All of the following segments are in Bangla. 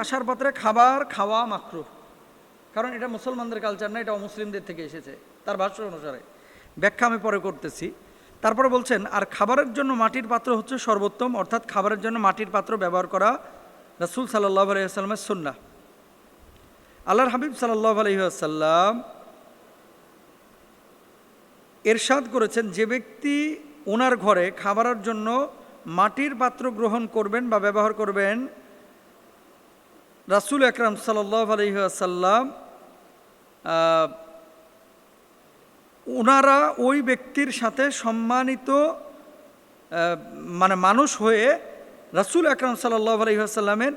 কাঁসার পাত্রে খাবার খাওয়া মাত্র কারণ এটা মুসলমানদের কালচার না, এটা অমুসলিমদের থেকে এসেছে, তার ভাষ্য অনুসারে। ব্যাখ্যা আমি পরে করতেছি। তারপরে বলছেন, আর খাবারের জন্য মাটির পাত্র হচ্ছে সর্বোত্তম, অর্থাৎ খাবারের জন্য মাটির পাত্র ব্যবহার করা রাসুল সাল্লাহ আলহিহাস্লামের সুন্না আল্লাহর হাবিব সাল্লাহ আলহিহাসাল্লাম এরশাদ করেছেন, যে ব্যক্তি ওনার ঘরে খাবারের জন্য মাটির পাত্র গ্রহণ করবেন বা ব্যবহার করবেন রাসুল আকরাম সাল্লাহ আলহিহাসাল্লাম ওনারা ওই ব্যক্তির সাথে সম্মানিত মানে মানুষ হয়ে রাসুল আকরাম সাল্লাহ আলহিহাসাল্লামের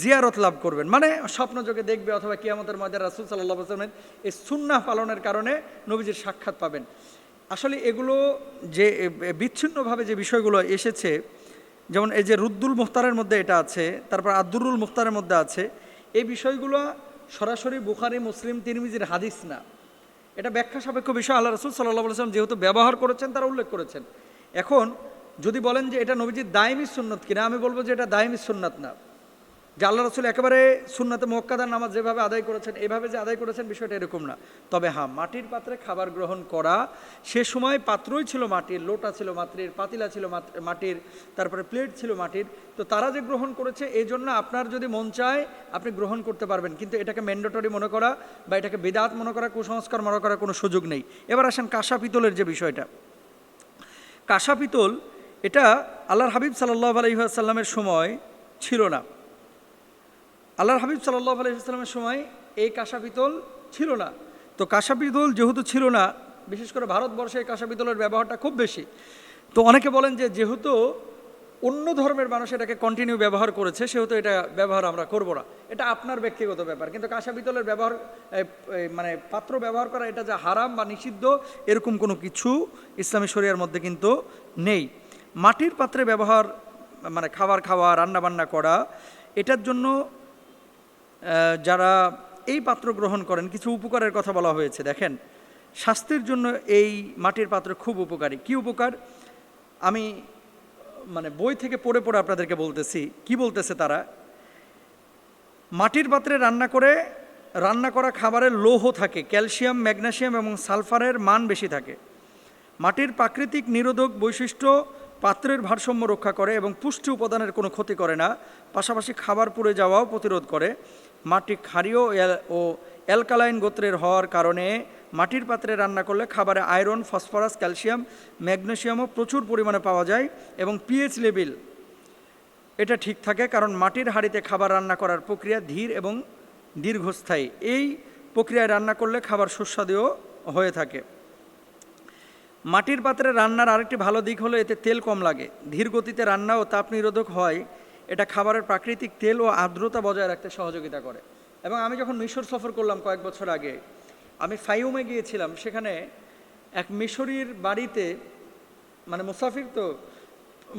জিয়ারত লাভ করবেন। মানে স্বপ্নযোগে দেখবে অথবা কিয়ামতের মধ্যে রাসুল সাল্লাহ আসলামের এই সুন্নাহ পালনের কারণে নবীজির সাক্ষাৎ পাবেন। আসলে এগুলো যে বিচ্ছিন্নভাবে যে বিষয়গুলো এসেছে যেমন এই যে রুদ্দুল মুখতারের মধ্যে এটা আছে, তারপর আব্দুরুল মুখতারের মধ্যে আছে, এই বিষয়গুলো সরাসরি বুখারি, মুসলিম, তিরমিজির হাদিস না। এটা ব্যাখ্যা সাপেক্ষ বিষয়। আল্লাহ রসুল সাল্লাহ সাল্লাম যেহেতু ব্যবহার করেছেন, তারা উল্লেখ করেছেন। এখন যদি বলেন যে এটা নবীজির দায়মি সুন্নত কিনা, আমি বলব যে এটা দায়মি সুন্নত না। যে আল্লাহ রসুল একেবারে সুন্নাতে মোক্কাদার নামাজ যেভাবে আদায় করেছেন, এভাবে যে আদায় করেছেন, বিষয়টা এরকম না। তবে হ্যাঁ মাটির পাত্রে খাবার গ্রহণ করা, সে সময় পাত্রই ছিল মাটির, লোটা ছিল মাটির, পাতিলা ছিল মাটির, তারপরে প্লেট ছিল মাটির। তো তারা যে গ্রহণ করেছে এই জন্য আপনার যদি মন চায়, আপনি গ্রহণ করতে পারবেন। কিন্তু এটাকে ম্যান্ডেটরি মনে করা বা এটাকে বেদাত মনে করা, কুসংস্কার মনে করার কোনো সুযোগ নেই। এবার আসেন কাঁসা পিতলের যে বিষয়টা। কাঁসা পিতল, এটা আল্লাহর হাবিব সাল্লাহ আলহিহাসাল্লামের সময় ছিল না। আল্লাহর হাবিব সাল্লাহ আলহিহাস্লামের সময় এই কাঁসা পিতল ছিল না। তো কাঁসা পিতল যেহেতু ছিল না, বিশেষ করে ভারতবর্ষে এই কাঁসা পিতলের ব্যবহারটা খুব বেশি। তো অনেকে বলেন যে যেহেতু অন্য ধর্মের মানুষ এটাকে কন্টিনিউ ব্যবহার করেছে, সেহেতু এটা ব্যবহার আমরা করব না। এটা আপনার ব্যক্তিগত ব্যাপার। কিন্তু কাঁসা পিতলের ব্যবহার মানে পাত্র ব্যবহার করা, এটা যে হারাম বা নিষিদ্ধ, এরকম কোনো কিছু ইসলামী শরিয়ার মধ্যে কিন্তু নেই। মাটির পাত্রে ব্যবহার মানে খাবার খাওয়া রান্না বান্না করা, এটার জন্য যারা এই পাত্র গ্রহণ করেন, কিছু উপকারের কথা বলা হয়েছে। দেখেন, স্বাস্থ্যের জন্য এই মাটির পাত্র খুব উপকারী। কি উপকার? আমি মানে বই থেকে পড়ে পড়ে আপনাদেরকে বলতেছি, কি বলতেছে তারা? মাটির পাত্রে রান্না করে, রান্না করা খাবারের লৌহ থাকে, ক্যালসিয়াম, ম্যাগনেসিয়াম এবং সালফারের মান বেশি থাকে। মাটির প্রাকৃতিক নিরোধক বৈশিষ্ট্য পাত্রের ভারসাম্য রক্ষা করে এবং পুষ্টি উপাদানের কোনো ক্ষতি করে না। পাশাপাশি খাবার পুড়ে যাওয়াও প্রতিরোধ করে। মাটি ক্ষারীয় ও অ্যালকালাইন গোত্রের হওয়ার কারণে মাটির পাত্রে রান্না করলে খাবারে আয়রন, ফসফরাস, ক্যালসিয়াম, ম্যাগনেসিয়ামও প্রচুর পরিমাণে পাওয়া যায় এবং পিএইচ লেভেল এটা ঠিক থাকে কারণ মাটির হাঁড়িতে খাবার রান্না করার প্রক্রিয়া ধীর এবং দীর্ঘস্থায়ী। এই প্রক্রিয়ায় রান্না করলে খাবার সুস্বাদুও হয়ে থাকে। মাটির পাত্রে রান্নার আরেকটি ভালো দিক হলো এতে তেল কম লাগে। ধীর গতিতে রান্না ও তাপ নিরোধক হয়। এটা খাবারের প্রাকৃতিক তেল ও আর্দ্রতা বজায় রাখতে সহযোগিতা করে। এবং আমি যখন মিশর সফর করলাম কয়েক বছর আগে, আমি ফাইউমে গিয়েছিলাম। সেখানে এক মিশরির বাড়িতে মানে মুসাফির তো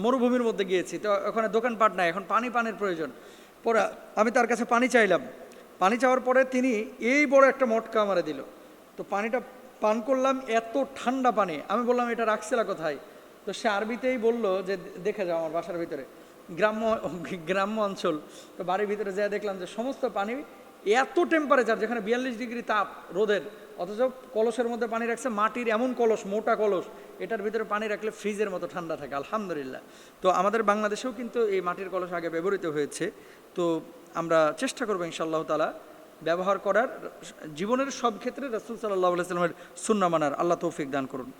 মরুভূমির মধ্যে গিয়েছি, তো ওখানে দোকানপাট নাই, এখন পানি পানের প্রয়োজন। পরে আমি তার কাছে পানি চাইলাম। পানি চাওয়ার পরে তিনি এই বড় একটা মটকা আমারে দিল। তো পানিটা পান করলাম এত ঠান্ডা পানি। আমি বললাম, এটা রাখছিলা কোথায়? তো সে আরবিতেই বলল যে, দেখে যাও আমার বাসার ভিতরে। গ্রাম্য গ্রাম্য অঞ্চল। তো বাড়ির ভিতরে যেয়ে দেখলাম যে, সমস্ত পানি এত টেম্পারেচার যেখানে বিয়াল্লিশ ডিগ্রি তাপ রোদের, অথচ কলসের মধ্যে পানি রাখছে, মাটির এমন কলস, মোটা কলস, এটার ভিতরে পানি রাখলে ফ্রিজের মতো ঠান্ডা থাকে, আলহামদুলিল্লাহ। তো আমাদের বাংলাদেশেও কিন্তু এই মাটির কলস আগে ব্যবহৃত হয়েছে। তো আমরা চেষ্টা করব ইনশাআল্লাহ তালা ব্যবহার করার জীবনের সব ক্ষেত্রে রসুল সাল্লাহ সাল্লামের সুন্না মানার আল্লাহ তৌফিক দান করুন।